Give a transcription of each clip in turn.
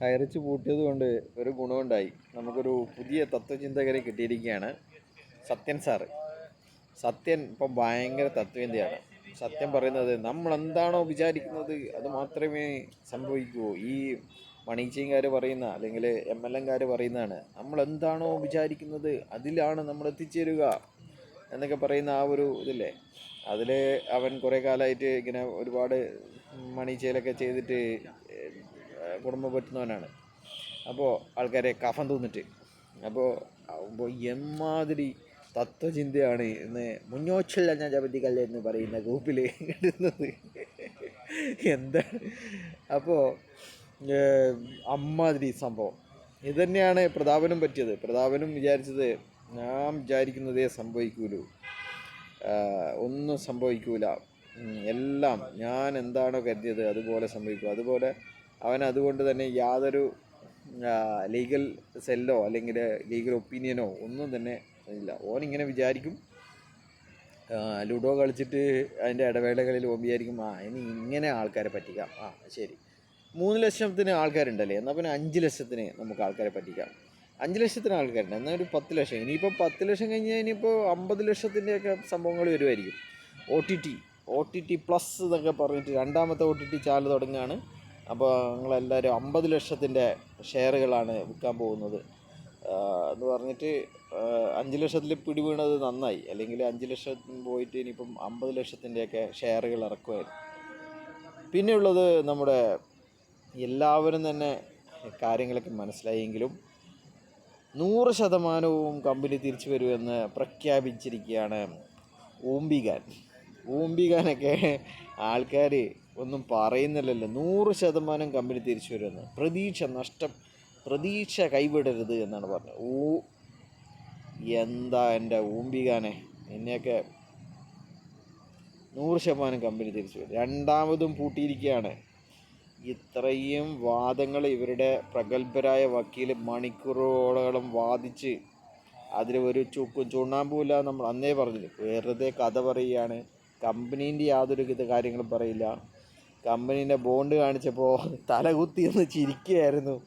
കയറിച്ച് പൂട്ടിയത് കൊണ്ട് ഒരു ഗുണമുണ്ടായി. നമുക്കൊരു പുതിയ തത്വചിന്തകരെ കിട്ടിയിരിക്കുകയാണ് സത്യൻ സാറ്. സത്യൻ ഇപ്പം ഭയങ്കര തത്വചിന്തയാണ്. സത്യം പറയുന്നത് നമ്മൾ എന്താണോ വിചാരിക്കുന്നത് അത് മാത്രമേ സംഭവിക്കൂ. ഈ മണീച്ചയങ്കാർ പറയുന്ന അല്ലെങ്കിൽ എം എൽ എംകാർ പറയുന്നതാണ് നമ്മൾ എന്താണോ വിചാരിക്കുന്നത് അതിലാണ് നമ്മൾ എത്തിച്ചേരുക എന്നൊക്കെ പറയുന്ന ആ ഒരു ഇതില്ലേ? അതിൽ അവൻ കുറേ കാലമായിട്ട് ഇങ്ങനെ ഒരുപാട് മണീച്ചയിലൊക്കെ ചെയ്തിട്ട് കുടുംബം പറ്റുന്നവനാണ്. അപ്പോൾ ആൾക്കാരെ കഫം തോന്നിട്ട്. അപ്പോൾ അപ്പോൾ എമ്മാതിരി തത്വചിന്തയാണ് ഇന്ന് മുന്നോച്ചുള്ള ഞാൻ ജപതികൾ എന്ന് പറയുന്ന ഗ്രൂപ്പിൽ ഇടുന്നത്. എന്താണ്? അപ്പോൾ അമ്മാതിരി സംഭവം. ഇത് തന്നെയാണ് പ്രതാപനും പറ്റിയത്. പ്രതാപനും വിചാരിച്ചത് ഞാൻ വിചാരിക്കുന്നതേ സംഭവിക്കൂലൂ. ഒന്നും സംഭവിക്കൂല. എല്ലാം ഞാൻ എന്താണോ കരുതിയത് അതുപോലെ സംഭവിക്കും. അതുപോലെ അവൻ അതുകൊണ്ട് തന്നെ യാതൊരു ലീഗൽ സെല്ലോ അല്ലെങ്കിൽ ലീഗൽ ഒപ്പീനിയനോ ഒന്നും തന്നെ ഇല്ല. ഓനിങ്ങനെ വിചാരിക്കും. ആ, ലുഡോ കളിച്ചിട്ട് അതിന്റെ ഇടവേളകളിൽ ഓൻ വിചാരിക്കും ആ ഇനി ഇങ്ങനെ ആൾക്കാരെ പറ്റിക്കാം. ആ ശരി. മൂന്ന് ലക്ഷത്തിന് ആൾക്കാരുണ്ടല്ലേ? എന്നാൽ പിന്നെ അഞ്ച് ലക്ഷത്തിന് നമുക്ക് ആൾക്കാരെ പറ്റിക്കാം. അഞ്ച് ലക്ഷത്തിന് ആൾക്കാരുണ്ട്. എന്നാൽ ഒരു പത്ത് ലക്ഷം. ഇനിയിപ്പോൾ പത്ത് ലക്ഷം കഴിഞ്ഞാൽ ഇനിയിപ്പോൾ അമ്പത് ലക്ഷത്തിന്റെയൊക്കെ സംഭവങ്ങൾ വരുമായിരിക്കും. O T T O T T plus എന്നൊക്കെ പറഞ്ഞിട്ട് രണ്ടാമത്തെ ഒ ടി ടി ചാനൽ തുടങ്ങുകയാണ്. അപ്പോൾ നിങ്ങളെല്ലാവരും അമ്പത് ലക്ഷത്തിന്റെ ഷെയറുകളാണ് വിൽക്കാൻ പോകുന്നത്. എന്ന് പറഞ്ഞിട്ട് അഞ്ച് ലക്ഷത്തിൽ പിടിവീണത് നന്നായി. അല്ലെങ്കിൽ അഞ്ച് ലക്ഷം പോയിട്ട് ഇനിയിപ്പം അമ്പത് ലക്ഷത്തിന്റെയൊക്കെ ഷെയറുകൾ ഇറക്കുമായിരുന്നു. പിന്നെയുള്ളത് നമ്മുടെ എല്ലാവരും തന്നെ കാര്യങ്ങളൊക്കെ മനസ്സിലായെങ്കിലും നൂറ് ശതമാനവും കമ്പനി തിരിച്ചു വരുമെന്ന് പ്രഖ്യാപിച്ചിരിക്കുകയാണ് ഓംബികാൻ ഓംബികാനൊക്കെ ആൾക്കാർ ഒന്നും പറയുന്നില്ലല്ലോ. നൂറ് ശതമാനം കമ്പനി തിരിച്ചു വരുമെന്ന്. പ്രതീക്ഷ നഷ്ടം പ്രതീക്ഷ കൈവിടരുത് എന്നാണ് പറഞ്ഞത്. ഓ എന്താ എന്റെ ഊമ്പികാനെ? എന്നെയൊക്കെ നൂറ് ശതമാനം കമ്പനി തിരിച്ചു വരും. രണ്ടാമതും പൂട്ടിയിരിക്കുകയാണ്. ഇത്രയും വാദങ്ങൾ ഇവരുടെ പ്രഗത്ഭരായ വക്കീൽ മണിക്കൂറോളം വാദിച്ച് അതിൽ ഒരു ചുക്കും ചുണ്ണാമ്പുമില്ല നമ്മൾ അന്നേ പറഞ്ഞു വെറുതെ കഥ പറയുകയാണ്. കമ്പനീന്റെ യാതൊരു കാര്യങ്ങളും പറയില്ല. കമ്പനീന്റെ ബോണ്ട് കാണിച്ചപ്പോൾ തലകുത്തി എന്ന് ചിരിക്കുകയായിരുന്നു.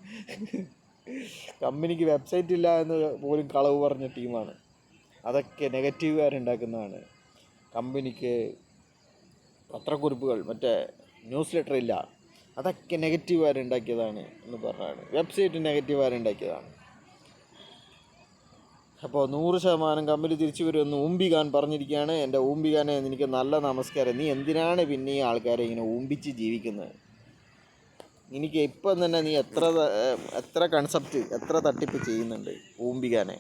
കമ്പനിക്ക് വെബ്സൈറ്റ് ഇല്ല എന്ന് പോലും കളവ് പറഞ്ഞ ടീമാണ് അതൊക്കെ നെഗറ്റീവുകാരുണ്ടാക്കുന്നതാണ് കമ്പനിക്ക് പത്രക്കുറിപ്പുകൾ മറ്റേ ന്യൂസ് ലെറ്റർ ഇല്ല. അതൊക്കെ നെഗറ്റീവുകാരുണ്ടാക്കിയതാണ് എന്ന് പറഞ്ഞാണ്. വെബ്സൈറ്റ് നെഗറ്റീവുകാരുണ്ടാക്കിയതാണ് അപ്പോൾ നൂറ് ശതമാനം കമ്പനി തിരിച്ചു വരുമെന്ന് ഊമ്പികാൻ പറഞ്ഞിരിക്കുകയാണ്. എന്റെ ഊമ്പികാനെ എനിക്ക് നല്ല നമസ്കാരം. നീ എന്തിനാണ് പിന്നെ ഈ ആൾക്കാരെ ഇങ്ങനെ ഊമ്പിച്ച് ജീവിക്കുന്നത്? എനിക്ക് ഇപ്പം തന്നെ നീ എത്ര എത്ര കൺസെപ്റ്റ് എത്ര തട്ടിപ്പ് ചെയ്യുന്നുണ്ട് ഊമ്പികാനെ